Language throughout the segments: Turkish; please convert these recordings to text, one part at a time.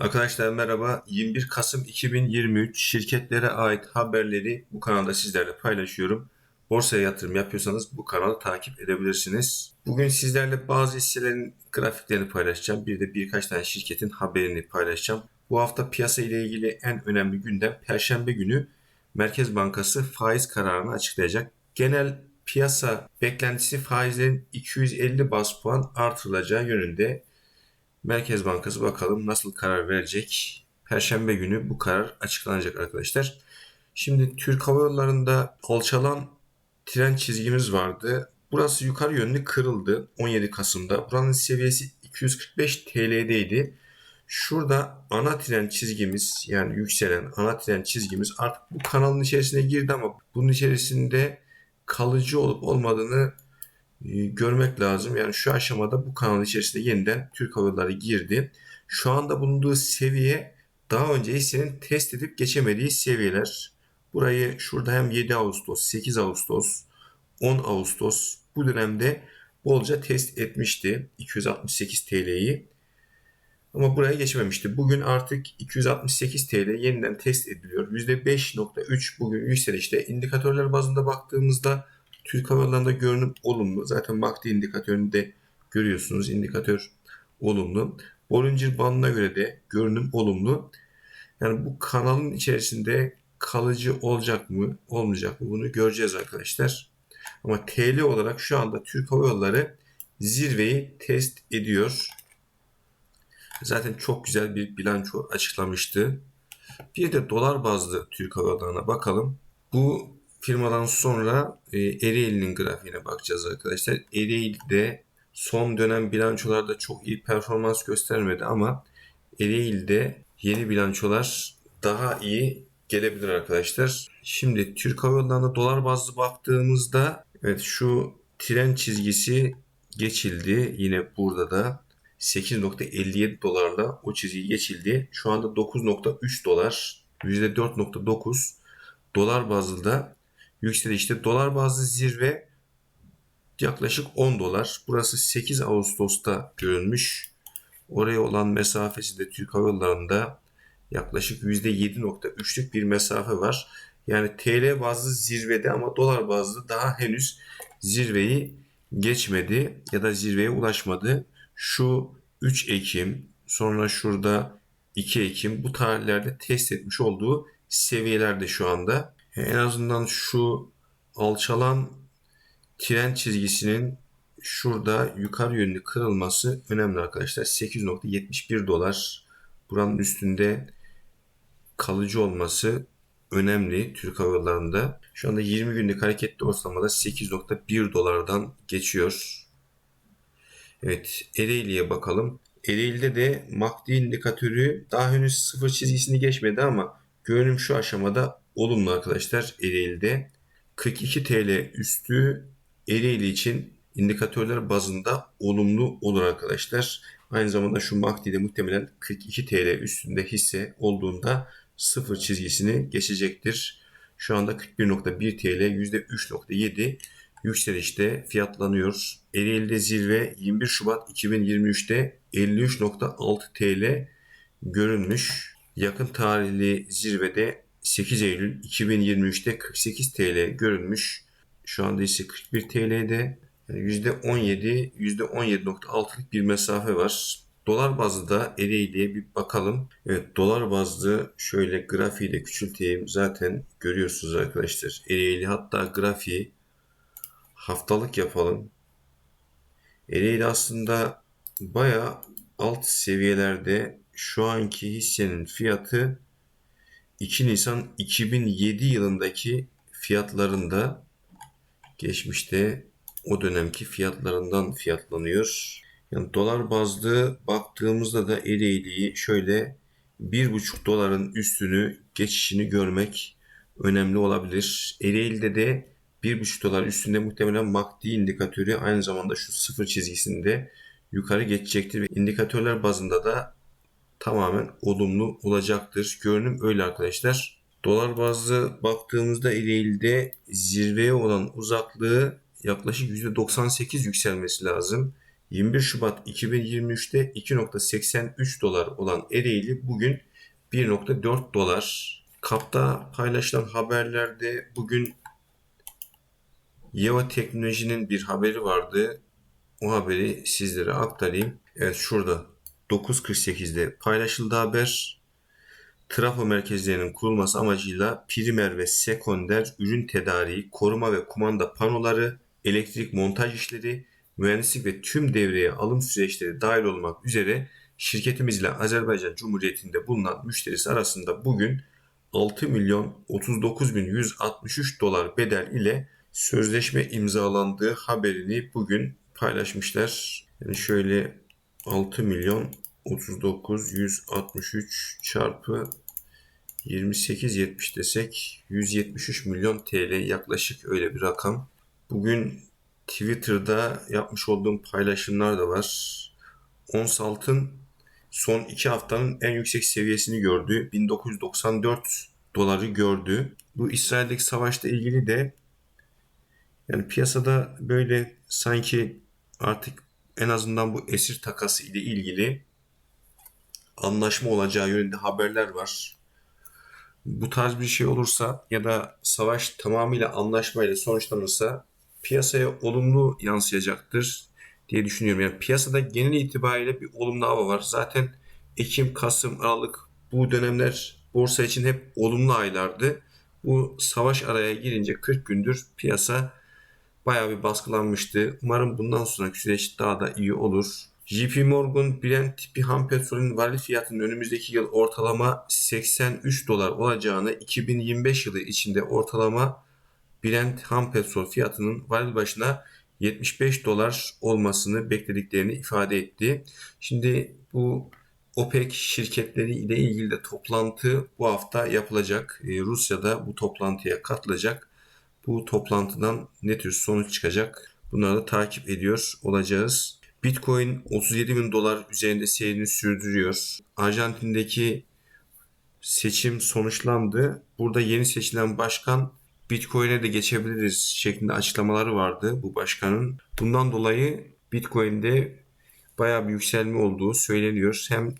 Arkadaşlar merhaba. 21 Kasım 2023 şirketlere ait haberleri bu kanalda sizlerle paylaşıyorum. Borsaya yatırım yapıyorsanız bu kanalı takip edebilirsiniz. Bugün sizlerle bazı hisselerin grafiklerini paylaşacağım. Bir de birkaç tane şirketin haberini paylaşacağım. Bu hafta piyasa ile ilgili en önemli gündem Perşembe günü Merkez Bankası faiz kararını açıklayacak. Genel piyasa beklentisi faizlerin 250 bas puan artırılacağı yönünde. Merkez Bankası bakalım nasıl karar verecek. Perşembe günü bu karar açıklanacak arkadaşlar. Şimdi Türk Hava Yolları'nda alçalan tren çizgimiz vardı. Burası yukarı yönlü kırıldı 17 Kasım'da. Buranın seviyesi 245 TL'deydi. Şurada ana tren çizgimiz yani yükselen ana tren çizgimiz artık bu kanalın içerisine girdi ama bunun içerisinde kalıcı olup olmadığını görmek lazım. Yani şu aşamada bu kanal içerisinde yeniden Türk Hava Yolları girdi. Şu anda bulunduğu seviye daha önce hissenin test edip geçemediği seviyeler. Burayı şurada hem 7 Ağustos, 8 Ağustos, 10 Ağustos bu dönemde bolca test etmişti 268 TL'yi. Ama buraya geçmemişti. Bugün artık 268 TL yeniden test ediliyor. %5.3 bugün yükselişte. İndikatörler bazında baktığımızda Türk Hava Yolları'nda görünüm olumlu. Zaten MACD indikatörünü de görüyorsunuz. İndikatör olumlu. Bollinger bandına göre de görünüm olumlu. Yani bu kanalın içerisinde kalıcı olacak mı, olmayacak mı bunu göreceğiz arkadaşlar. Ama TL olarak şu anda Türk Hava Yolları zirveyi test ediyor. Zaten çok güzel bir bilanço açıklamıştı. Bir de dolar bazlı Türk Hava Yolları'na bakalım. Bu firmadan sonra e, Ereğli'nin grafiğine bakacağız arkadaşlar. Ereğli'de son dönem bilançolarda çok iyi performans göstermedi ama Ereğli'de yeni bilançolar daha iyi gelebilir arkadaşlar. Şimdi Türk Hava Yolları'na dolar bazlı baktığımızda evet şu tren çizgisi geçildi. Yine burada da 8.57 dolarla o çizgi geçildi. Şu anda 9.3 dolar %4.9 dolar bazında yükselişte. Dolar bazlı zirve yaklaşık 10 dolar. Burası 8 Ağustos'ta görülmüş. Oraya olan mesafesi de Türk Hava Yolları'nda yaklaşık %7.3'lük bir mesafe var. Yani TL bazlı zirvede ama dolar bazlı daha henüz zirveyi geçmedi ya da zirveye ulaşmadı. Şu 3 Ekim sonra şurada 2 Ekim bu tarihlerde test etmiş olduğu seviyelerde şu anda. En azından şu alçalan tren çizgisinin şurada yukarı yönlü kırılması önemli arkadaşlar. 8.71 dolar buranın üstünde kalıcı olması önemli Türk Hava Yolları'nda. Şu anda 20 günlük hareketli ortalamada 8.1 dolardan geçiyor. Evet Ereğli'ye bakalım. Ereğli'de de MACD indikatörü daha henüz sıfır çizgisini geçmedi ama görünüm şu aşamada olumlu arkadaşlar Ereğli'de. 42 TL üstü Ereğli için indikatörler bazında olumlu olur arkadaşlar. Aynı zamanda şu MACD'de muhtemelen 42 TL üstünde hisse olduğunda sıfır çizgisini geçecektir. Şu anda 41.1 TL %3.7 yükselişte fiyatlanıyor. Ereğli'de zirve 21 Şubat 2023'te 53.6 TL görünmüş. Yakın tarihli zirvede 8 Eylül 2023'te 48 TL görünmüş. Şu anda ise 41 TL'de yani %17, %17.6'lık bir mesafe var. Dolar bazlı da Ereğli'ye bir bakalım. Evet dolar bazlı şöyle grafiği de küçülteyim. Zaten görüyorsunuz arkadaşlar. Ereğli hatta grafiği haftalık yapalım. Ereğli aslında baya alt seviyelerde şu anki hissenin fiyatı 2 Nisan 2007 yılındaki fiyatlarında geçmişte o dönemki fiyatlarından fiyatlanıyor. Yani dolar bazlı baktığımızda da Ereğli'yi şöyle 1,5 doların üstünü geçişini görmek önemli olabilir. Ereğli'de de 1,5 dolar üstünde muhtemelen MACD indikatörü aynı zamanda şu sıfır çizgisinde yukarı geçecektir. İndikatörler bazında da tamamen olumlu olacaktır. Görünüm öyle arkadaşlar. Dolar bazlı baktığımızda Ereğli'de zirveye olan uzaklığı yaklaşık %98 yükselmesi lazım. 21 Şubat 2023'te 2.83 dolar olan Ereğli bugün 1.4 dolar. Kapta paylaşılan haberlerde bugün Yeva Teknoloji'nin bir haberi vardı. O haberi sizlere aktarayım. Evet şurada 9.48'de paylaşıldı haber. Trafo merkezlerinin kurulması amacıyla primer ve sekonder ürün tedariği, koruma ve kumanda panoları, elektrik montaj işleri, mühendislik ve tüm devreye alım süreçleri dahil olmak üzere şirketimizle Azerbaycan Cumhuriyeti'nde bulunan müşterisi arasında bugün 6 milyon 39 bin 163 dolar bedel ile sözleşme imzalandığı haberini bugün paylaşmışlar. Yani şöyle 6 milyon 39 163 çarpı 28.70 desek 173 milyon TL yaklaşık öyle bir rakam. Bugün Twitter'da yapmış olduğum paylaşımlar da var. Ons altın son 2 haftanın en yüksek seviyesini gördü. 1994 doları gördü. Bu İsrail'deki savaşla ilgili de yani piyasada böyle sanki artık en azından bu esir takası ile ilgili anlaşma olacağı yönünde haberler var. Bu tarz bir şey olursa ya da savaş tamamıyla anlaşmayla sonuçlanırsa piyasaya olumlu yansıyacaktır diye düşünüyorum. Yani piyasada genel itibariyle bir olumlu hava var. Zaten Ekim, Kasım, Aralık bu dönemler borsa için hep olumlu aylardı. Bu savaş araya girince 40 gündür piyasa bayağı bir baskılanmıştı. Umarım bundan sonraki süreç daha da iyi olur. JP Morgan Brent tipi ham petrolün varil fiyatının önümüzdeki yıl ortalama 83 dolar olacağını 2025 yılı içinde ortalama Brent ham petrol fiyatının varil başına 75 dolar olmasını beklediklerini ifade etti. Şimdi bu OPEC şirketleri ile ilgili de toplantı bu hafta yapılacak. Ee, Rusya'da bu toplantıya katılacak. Bu toplantıdan ne tür sonuç çıkacak? Bunları da takip ediyor olacağız. Bitcoin 37 bin dolar üzerinde seyrini sürdürüyor. Arjantin'deki seçim sonuçlandı. Burada yeni seçilen başkan Bitcoin'e de geçebiliriz şeklinde açıklamaları vardı bu başkanın. Bundan dolayı Bitcoin'de bayağı bir yükselme olduğu söyleniyor. Hem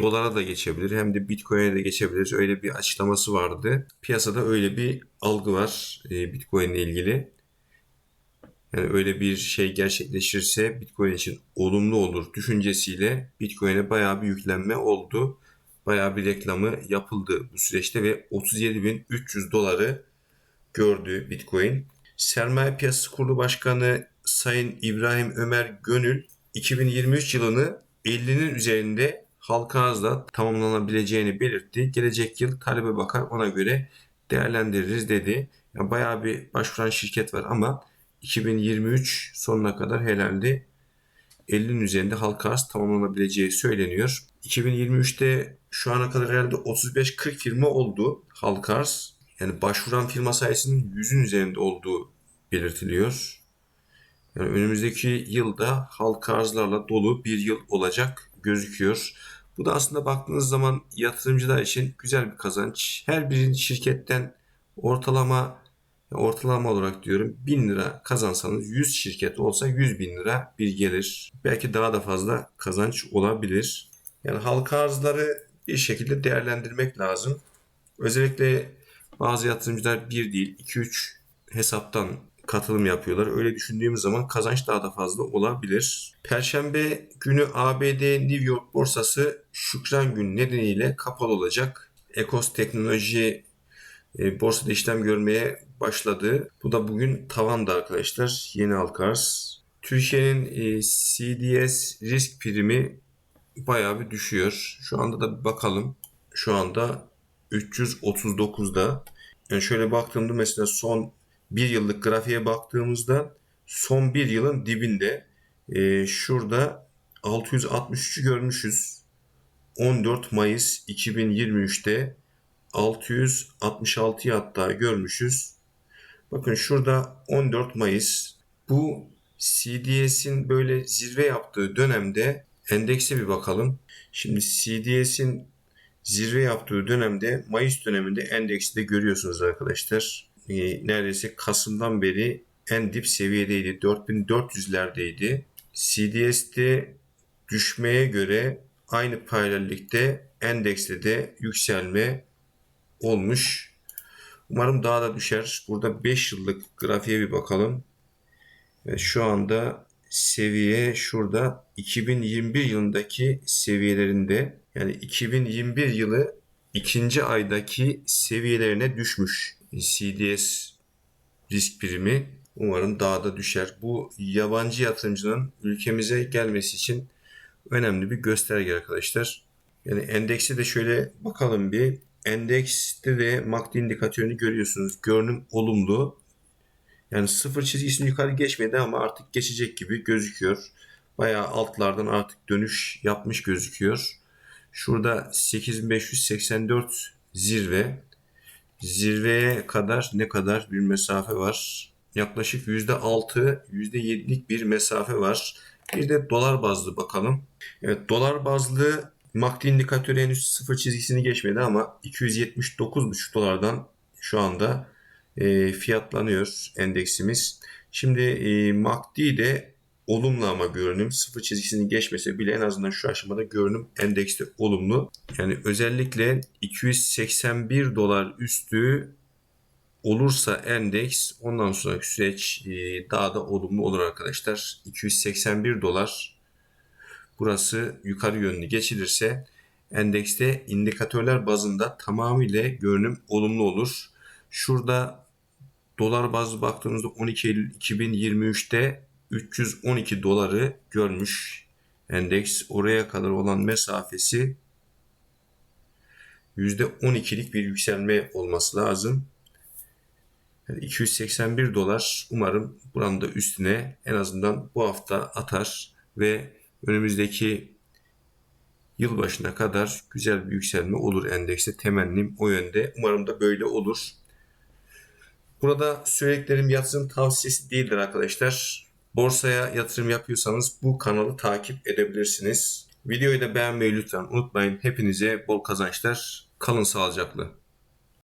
dolara da geçebilir hem de Bitcoin'e de geçebilir. Öyle bir açıklaması vardı. Piyasada öyle bir algı var e, Bitcoin ile ilgili. Yani öyle bir şey gerçekleşirse Bitcoin için olumlu olur düşüncesiyle Bitcoin'e bayağı bir yüklenme oldu. Bayağı bir reklamı yapıldı bu süreçte ve 37.300 doları gördü Bitcoin. Sermaye Piyasası Kurulu Başkanı Sayın İbrahim Ömer Gönül 2023 yılını 50'nin üzerinde halka arzla tamamlanabileceğini belirtti. Gelecek yıl talebe bakar ona göre değerlendiririz dedi. Yani bayağı bir başvuran şirket var ama 2023 sonuna kadar herhalde 50'nin üzerinde halka arz tamamlanabileceği söyleniyor. 2023'te şu ana kadar herhalde 35-40 firma oldu halka arz. Yani başvuran firma sayısının 100'ün üzerinde olduğu belirtiliyor. Yani önümüzdeki yılda halka arzlarla dolu bir yıl olacak gözüküyor. Bu da aslında baktığınız zaman yatırımcılar için güzel bir kazanç. Her bir şirketten ortalama ortalama olarak diyorum 1000 lira kazansanız 100 şirket olsa 100 bin lira bir gelir. Belki daha da fazla kazanç olabilir. Yani halka arzları bir şekilde değerlendirmek lazım. Özellikle bazı yatırımcılar bir değil 2-3 hesaptan katılım yapıyorlar. Öyle düşündüğümüz zaman kazanç daha da fazla olabilir. Perşembe günü ABD New York borsası Şükran gün nedeniyle kapalı olacak. Ekos Teknoloji e, borsada işlem görmeye başladı. Bu da bugün tavanda arkadaşlar. Yeni halka arz. Türkiye'nin e, CDS risk primi bayağı bir düşüyor. Şu anda da bir bakalım. Şu anda 339'da. Yani şöyle baktığımda mesela son bir yıllık grafiğe baktığımızda son bir yılın dibinde e, şurada 663'ü görmüşüz. 14 Mayıs 2023'te 666'yı hatta görmüşüz. Bakın şurada 14 Mayıs bu CDS'in böyle zirve yaptığı dönemde endekse bir bakalım. Şimdi CDS'in zirve yaptığı dönemde Mayıs döneminde endeksi de görüyorsunuz arkadaşlar. Ee, neredeyse Kasım'dan beri en dip seviyedeydi. 4400'lerdeydi. CDS'de düşmeye göre aynı paralellikte endekste de yükselme olmuş. Umarım daha da düşer. Burada 5 yıllık grafiğe bir bakalım. Ve şu anda seviye şurada 2021 yılındaki seviyelerinde yani 2021 yılı ikinci aydaki seviyelerine düşmüş. CDS risk primi umarım daha da düşer. Bu yabancı yatırımcının ülkemize gelmesi için önemli bir gösterge arkadaşlar. Yani endekse de şöyle bakalım bir. Endekste de MACD indikatörünü görüyorsunuz. Görünüm olumlu. Yani sıfır çizgisini yukarı geçmedi ama artık geçecek gibi gözüküyor. Bayağı altlardan artık dönüş yapmış gözüküyor. Şurada 8584 zirve. Zirveye kadar ne kadar bir mesafe var? Yaklaşık %6, %7'lik bir mesafe var. Bir de dolar bazlı bakalım. Evet dolar bazlı MACD indikatörü henüz sıfır çizgisini geçmedi ama 279,5 dolardan şu anda e, fiyatlanıyor endeksimiz. Şimdi e, MACD de olumlu ama görünüm sıfır çizgisini geçmese bile en azından şu aşamada görünüm endekste olumlu. Yani özellikle 281 dolar üstü olursa endeks ondan sonraki süreç e, daha da olumlu olur arkadaşlar. 281 dolar burası yukarı yönlü geçilirse endekste indikatörler bazında tamamıyla görünüm olumlu olur. Şurada dolar bazlı baktığımızda 12 Eylül 2023'te 312 doları görmüş endeks. Oraya kadar olan mesafesi %12'lik bir yükselme olması lazım. Yani 281 dolar umarım buranın da üstüne en azından bu hafta atar ve önümüzdeki yılbaşına kadar güzel bir yükselme olur endekste. Temennim o yönde. Umarım da böyle olur. Burada söylediklerim yatırım tavsiyesi değildir arkadaşlar. Borsaya yatırım yapıyorsanız bu kanalı takip edebilirsiniz. Videoyu da beğenmeyi lütfen unutmayın. Hepinize bol kazançlar. Kalın sağlıcakla.